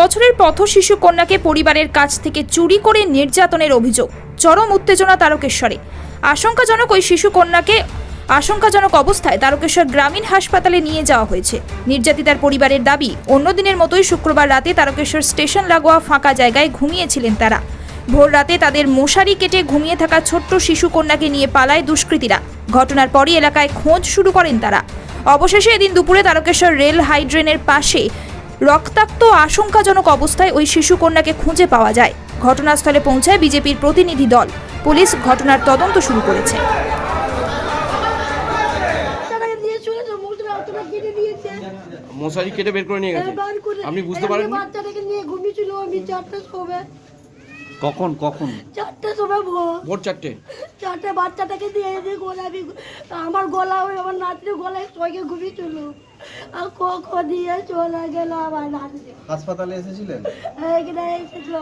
বছরের পথ শিশু কন্যাকে পরিবারের কাছ থেকে চুরি করে নির্যাতনের অভিযোগ। চরম উত্তেজনা তারকেশ্বরে। আশঙ্কাজনক ওই শিশু কন্যাকে আশঙ্কাজনক অবস্থায় তারকেশ্বর গ্রামীণ হাসপাতালে নিয়ে যাওয়া হয়েছে। নির্যাতিতার পরিবারের দাবি, অন্য দিনের মতোই শুক্রবার রাতে তারকেশ্বর স্টেশন লাগোয়া ফাঁকা জায়গায় ঘুমিয়েছিলেন তারা। ভোর রাতে তাদের মশারি কেটে ঘুমিয়ে থাকা ছোট্ট শিশু কন্যাকে নিয়ে পালায় দুষ্কৃতীরা। ঘটনার পরই এলাকায় খোঁজ শুরু করেন তারা। অবশেষে এদিন দুপুরে তারকেশ্বর রেল হাইড্রেনের পাশে রক্তাক্ত আশঙ্কাজনক অবস্থায় ওই শিশু কন্যাকে খুঁজে পাওয়া যায়। ঘটনাস্থলে পৌঁছায় বিজেপির প্রতিনিধি দল। পুলিশ ঘটনার তদন্ত শুরু করেছে। দিয়ে মশারি কেটে বের করে নিয়ে গেছে। আপনি বুঝতে পারেননি? বাচ্চাটাকে নিয়ে ঘুমিয়েছিল আমি চারটার সময় কখন কখন? সময় ভোর ভোর চারটে। চারটে বাচ্চাটাকে দিয়ে এসে গলা আমার গলা ওই আমার নাতনি গলায় সঙ্গে ঘুমিয়েছিল। আর ক ক দিয়ে চলে গেল আমার নাতনি। হাসপাতালে এসেছিলেন? এখানে এসেছিল।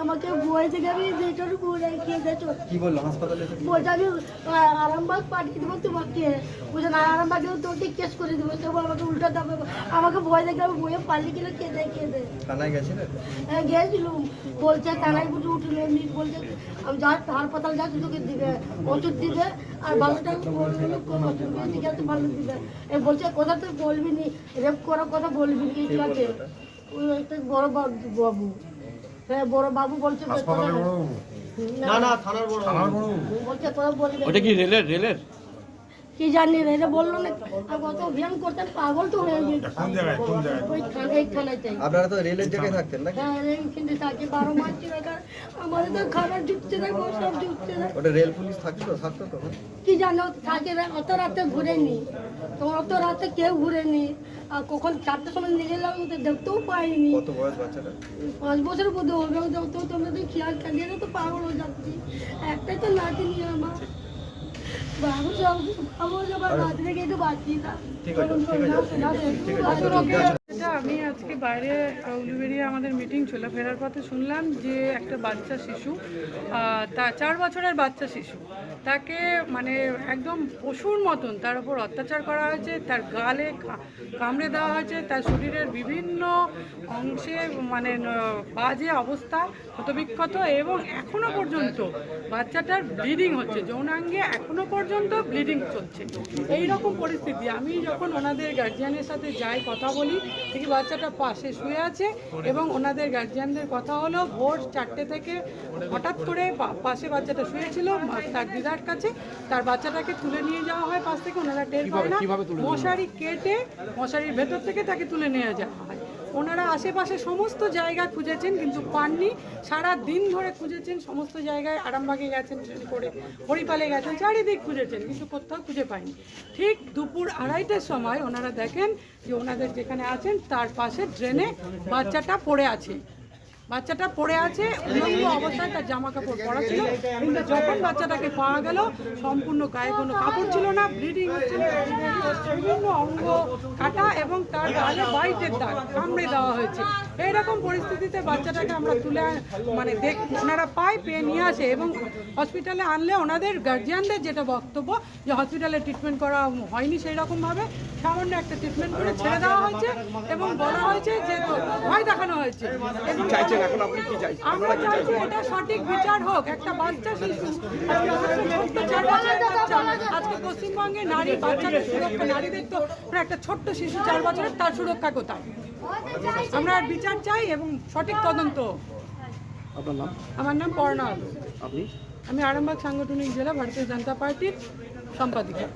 আমাকে বই থেকে আমি রিটার্ন করে খেয়ে কি বলল? হাসপাতালে বলছে আমি আরামবাগ পাঠিয়ে দেবো তোমাকে। বলছে না আরামবাগে তোকে কেস করে দেবো। তবু আমাকে উল্টো দেবে আমাকে ভয় দেখে আমি বইয়ে কেঁদে কেঁদে থানায় গেছিলেন? হ্যাঁ, বলছে থানায় বুঝে উঠল বলছে আমি যা হাসপাতাল যাচ্ছি তোকে দিবে ওষুধ দিবে আর ভালোটা ভালো দিবে। বলছে কথা তো বলবি নি রেপ করার কথা বলবি নি ঠিক আছে ওই একটা বড় বাবু বাবু। হ্যাঁ বড় বাবু বলছে না না থানার বড় বলছে তোরা বলবি ওটা কি রেলের রেলের? কি জানি রে এটা বলল না কত অভিযান করতেন পাগল তো হয়ে গেছে। ওই থানায় চাই আপনারা তো রেলের জায়গায় থাকতেন নাকি? হ্যাঁ এইখানে থাকি বারো মাস এলাকার আমাদের তো খাবার ঢুকছে না সব ঢুকছে না। ওটা রেল পুলিশ থাকতো থাকতো তো কি জানো থাকে অত রাতে ঘুরেনি। তো অত রাতে কেউ ঘুরেনি। আর কখন চারটের সময় নিয়ে গেলাম দেখতেও পাইনি। কত বয়স বাচ্চাটা? পাঁচ বছর বোধ হবে তো তোমরা তো খেয়াল কাঁদিয়ে তো পাগল হয়ে যাচ্ছি। একটাই তো নাতি নিয়ে আমার। ঠিক আছে ঠিক আছে ঠিক ঠিক আমি আজকে বাইরে উলুবেরিয়া আমাদের মিটিং ছিল ফেরার পথে শুনলাম যে একটা বাচ্চা শিশু তা চার বছরের বাচ্চা শিশু। তাকে মানে একদম পশুর মতন তার উপর অত্যাচার করা হয়েছে, তার গালে কামড়ে দেওয়া হয়েছে, তার শরীরের বিভিন্ন অংশে মানে বাজে অবস্থা, ক্ষতবিক্ষত এবং এখনও পর্যন্ত বাচ্চাটার ব্লিডিং হচ্ছে। যৌনাঙ্গে এখনও পর্যন্ত ব্লিডিং চলছে। এই রকম পরিস্থিতি। আমি যখন ওনাদের গার্জিয়ানের সাথে যাই, কথা বলি দেখি বাচ্চাটা পাশে শুয়ে আছে এবং ওনাদের গার্জিয়ানদের কথা হলো ভোর চারটে থেকে হঠাৎ করে পাশে বাচ্চাটা শুয়েছিল মা- তার দিদার কাছে। তার বাচ্চাটাকে তুলে নিয়ে যাওয়া হয় পাশ থেকে ওনারা টের পায় না। মশারি কেটে মশারির ভেতর থেকে তাকে তুলে নিয়ে যাওয়া হয় ওনারা আশেপাশে সমস্ত জায়গা খুঁজেছেন, কিন্তু পাননি। সারা দিন ধরে খুঁজেছেন, সমস্ত জায়গায় আরামবাগে গেছেন করে হরিপালে গেছেন, চারিদিক খুঁজেছেন, কিন্তু কোথাও খুঁজে পায়নি ঠিক দুপুর আড়াইটের সময় ওনারা দেখেন যে ওনাদের যেখানে আছেন, তার পাশে ড্রেনে বাচ্চাটা পড়ে আছে। বাচ্চাটা পড়ে আছে, উলঙ্গ অবস্থায় তার জামা কাপড় পরা ছিল, কিন্তু যখন বাচ্চাটাকে পাওয়া গেল, সম্পূর্ণ গায়ে কোনো কাপড় ছিল না ব্লিডিং হচ্ছিল বিভিন্ন অঙ্গ কাটা এবং তার গালে বাইটের দাগ কামড়ে দেওয়া হয়েছে। এইরকম পরিস্থিতিতে বাচ্চাটাকে আমরা তুলে মানে দেখ, ওনারা পায় পেয়ে নিয়ে আসে এবং হসপিটালে আনলে ওনাদের গার্জিয়ানদের যেটা বক্তব্য, যে হসপিটালে ট্রিটমেন্ট করা হয়নি সেই রকমভাবে সামান্য একটা ট্রিটমেন্ট করে ছেড়ে দেওয়া হয়েছে এবং বলা হয়েছে যে, ভয় দেখানো হয়েছে। এবং চাইছেন এখন আপনি কি চাইছেন? আমরা চাইছি এটা সঠিক বিচার হোক একটা বাচ্চা শিশু। আজকে পশ্চিমবঙ্গে নারী বাচ্চাদের সুরক্ষা নারীদের তো একটা ছোট্ট শিশু চার বছরের তার সুরক্ষা কোথায়? আমরা আর বিচার চাই এবং সঠিক তদন্ত আপনার নাম? আমার নাম পর্ণা আপনি? আমি আরামবাগ সাংগঠনিক জেলা ভারতীয় জনতা পার্টির সম্পাদিকা।